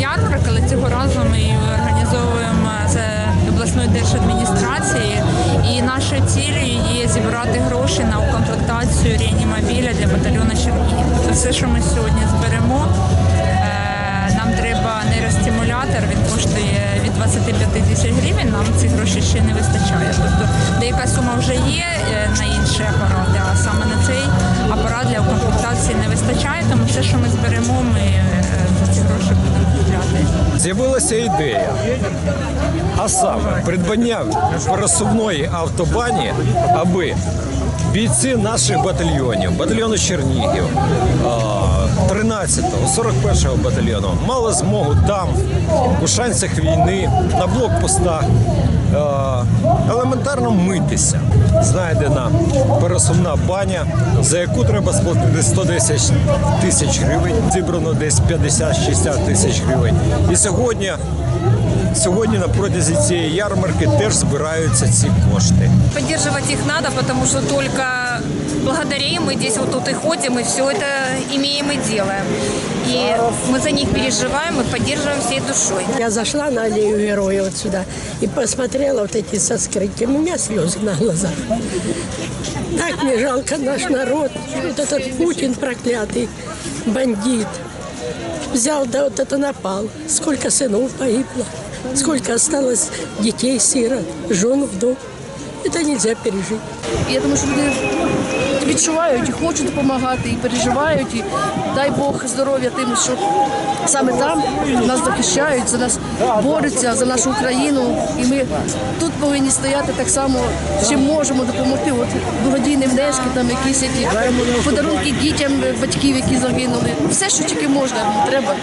ярмарок, але цього разу ми організовуємо з обласної держадміністрації. І нашою цілею є зібрати гроші на укомплектацію реанімобіля для батальйону Чернігів. Тобто все, що ми сьогодні зберемо, е, нам треба нейростимулятор, він коштує від 25 тисяч гривень, нам ці гроші ще не вистачає. Тобто деяка сума вже є е, на інші апарати, а саме на цей апарат для комплектації не вистачає, тому все, що ми зберемо, ми З'явилася ідея, а саме придбання пересувної автобані, аби бійці наших батальйонів, батальйону Чернігів, 13-го, 41-го батальйону мали змогу там, у шансах війни, на блокпостах, елементарно митися. Знайдена пересувна баня, за яку треба сплатити 110 тисяч гривень, зібрано десь 50-60 тисяч гривень. І сьогодні, сьогодні на протязі цієї ярмарки теж збираються ці кошти. Поддерживать их надо, потому что только благодаря им мы здесь вот тут и ходим, и все это имеем и делаем. И мы за них переживаем и поддерживаем всей душой. Я зашла на аллею героя вот сюда и посмотрела вот эти со скрытием. У меня слезы на глазах. Так мне жалко наш народ. Вот этот Путин проклятый, бандит. Взял, да вот это напал. Сколько сынов погибло. Сколько осталось детей, сирот, жен, вдов. Это нельзя пережить. Я думаю, що люди відчувають і хочуть допомагати, і переживають. І дай Бог здоров'я тим, що саме там нас захищають, за нас борються, за нашу Україну. І ми тут повинні стояти так само, чим можемо допомогти. От благодійні внески, там якісь які подарунки дітям батьків, які загинули. Все, що тільки можна, треба.